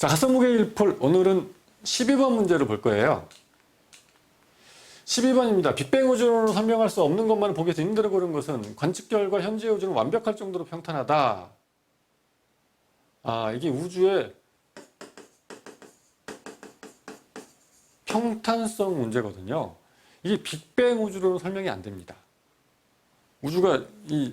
자, 가슴무게 1폴 오늘은 12번 문제를 볼 거예요. 12번입니다. 빅뱅 우주론으로 설명할 수 없는 것만 보기에서 힘들어 고른 것은 관측 결과 현재 우주는 완벽할 정도로 평탄하다. 아, 이게 우주의 평탄성 문제거든요. 이게 빅뱅 우주로는 설명이 안 됩니다. 우주가 이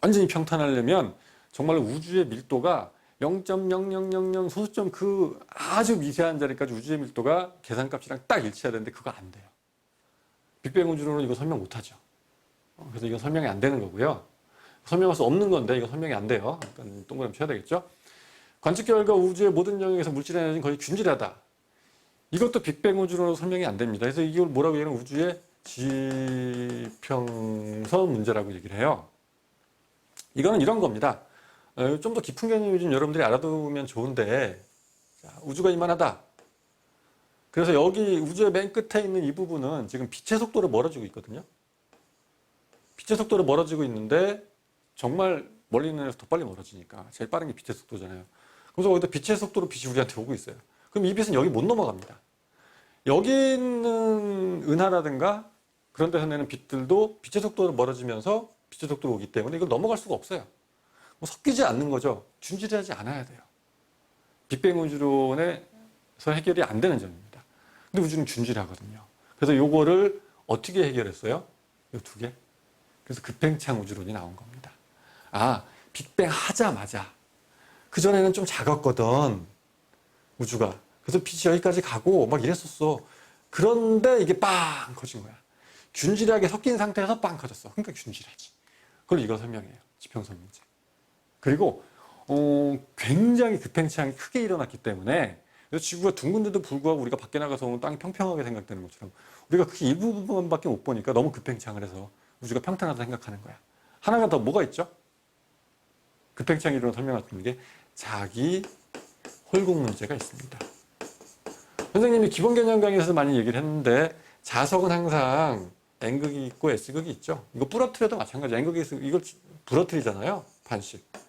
완전히 평탄하려면 정말 우주의 밀도가 0.0000 소수점 그 아주 미세한 자리까지 우주의 밀도가 계산값이랑 딱 일치해야 되는데 그거 안 돼요. 빅뱅 우주로는 이거 설명 못 하죠. 어, 그래서 이건 설명이 안 되는 거고요. 설명할 수 없는 건데 이거 설명이 안 돼요. 그러니까 동그라미 쳐야 되겠죠. 관측 결과 우주의 모든 영역에서 물질의 에너지는 거의 균질하다. 이것도 빅뱅 우주로 설명이 안 됩니다. 그래서 이걸 뭐라고 얘기하면 우주의 지평선 문제라고 얘기를 해요. 이거는 이런 겁니다. 어, 좀더 깊은 개념이 좀 여러분들이 알아두면 좋은데 자, 우주가 이만하다. 그래서 여기 우주의 맨 끝에 있는 이 부분은 지금 빛의 속도로 멀어지고 있거든요. 빛의 속도로 멀어지고 있는데 정말 멀리 있는 애에서 더 빨리 멀어지니까 제일 빠른 게 빛의 속도잖아요. 그래서 거기다 빛의 속도로 빛이 우리한테 오고 있어요. 그럼 이 빛은 여기 못 넘어갑니다. 여기 있는 은하라든가 그런 데서 내는 빛들도 빛의 속도로 멀어지면서 빛의 속도로 오기 때문에 이걸 넘어갈 수가 없어요. 뭐 섞이지 않는 거죠. 준질하지 않아야 돼요. 빅뱅 우주론에서 해결이 안 되는 점입니다. 근데 우주는 준질하거든요. 그래서 요거를 어떻게 해결했어요? 요 두 개. 그래서 급팽창 우주론이 나온 겁니다. 아, 빅뱅 하자마자 그전에는 좀 작았거든. 우주가. 그래서 빛이 여기까지 가고 막 이랬었어. 그런데 이게 빵 커진 거야. 균질하게 섞인 상태에서 빵 커졌어. 그러니까 균질하지. 그걸 이거 설명해요. 지평선 문제. 그리고 어, 굉장히 급팽창이 크게 일어났기 때문에 지구가 둥근데도 불구하고 우리가 밖에 나가서 보면 땅이 평평하게 생각되는 것처럼 우리가 그렇게 일부분밖에 못 보니까 너무 급팽창을 해서 우주가 평탄하다 생각하는 거야. 하나가 더 뭐가 있죠? 급팽창 이론을 설명할 수 있는 게 자기 홀곡 문제가 있습니다. 선생님이 기본 개념 강의에서 많이 얘기를 했는데 자석은 항상 N극이 있고 S극이 있죠. 이거 부러뜨려도 마찬가지. N극이 있으면 이걸 부러뜨리잖아요. 반씩.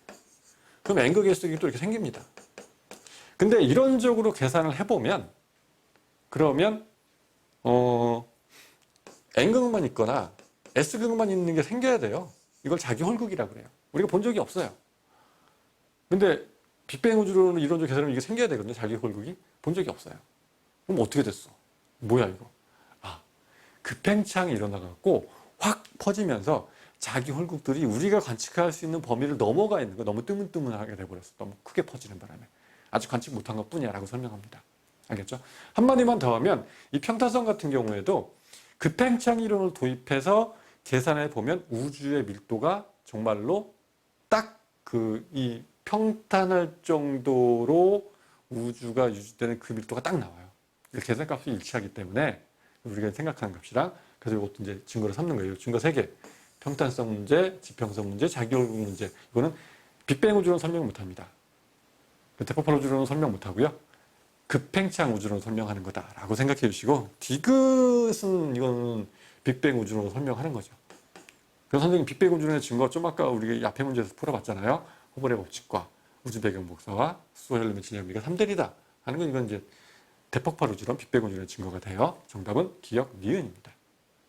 그럼 또 이렇게 생깁니다. 근데 이론적으로 계산을 해보면 그러면 어 N극만 있거나 S극만 있는 게 생겨야 돼요. 이걸 자기 홀극이라고 그래요. 우리가 본 적이 없어요. 근데 빅뱅 우주론은 이론적 계산하면 이게 생겨야 되거든요. 자기 홀극이. 본 적이 없어요. 그럼 어떻게 됐어? 뭐야 이거? 아, 급팽창이 일어나갖고 확 퍼지면서 자기 홀국들이 우리가 관측할 수 있는 범위를 넘어가 있는 거 너무 뜨문뜨문하게 돼버렸어. 너무 크게 퍼지는 바람에. 아직 관측 못한 것 뿐이야 라고 설명합니다. 알겠죠? 한마디만 더 하면 이 평탄성 같은 경우에도 급팽창 이론을 도입해서 계산해 보면 우주의 밀도가 정말로 딱 그 이 평탄할 정도로 우주가 유지되는 그 밀도가 딱 나와요. 계산값이 일치하기 때문에 우리가 생각하는 값이랑 그래서 이것도 이제 증거를 삼는 거예요. 증거 세 개. 평탄성 문제, 지평성 문제, 자기홀국 문제. 이거는 빅뱅 우주론 설명 못 합니다. 대폭발 우주론은 설명 못 하고요. 급팽창 우주론 설명하는 거다라고 생각해 주시고 디귿은 이거는 빅뱅 우주론 설명하는 거죠. 그래서 선생님 빅뱅 우주론의 증거 좀 아까 우리가 앞에 문제에서 풀어봤잖아요. 호불의 법칙과 우주 배경 복사와 수소 헬륨의 진행비가 3대리다 하는 건 이건 이제 대폭발 우주론 빅뱅 우주론의 증거가 돼요. 정답은 기억 니은입니다.